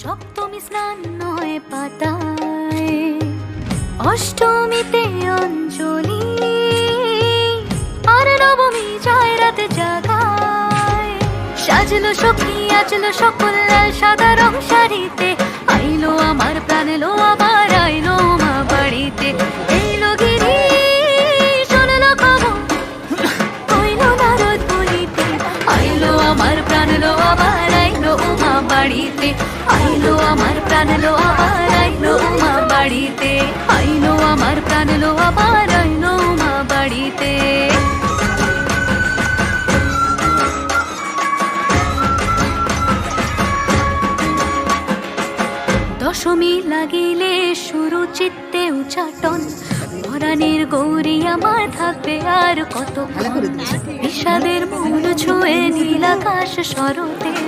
সপ্তমী স্নান নয় পাতায়। অষ্টমীতে অঞ্জলি, আর নবমী যায় রাতে জাগায়। সাজলো সখী আজলো সকল সাদা রং শাড়িতে। আইলো আমার প্রাণ, এলো আবার, আইলো মা বাড়িতে। এলো গিরি আইলো আমার প্রাণ লো উমা বাড়িতে। আইলো আমার প্রাণ লো আবার আইলো উমা বাড়িতে। আইলো আমার প্রাণ লো আবার আইলো উমা বাড়িতে। দশমী লাগিলে শুরু চিত্তে উচাটন। পরাণের গৌরী আমার থাকবে আর কত বিষাদের মূল ছুঁয়ে নীলাকাশ শরতের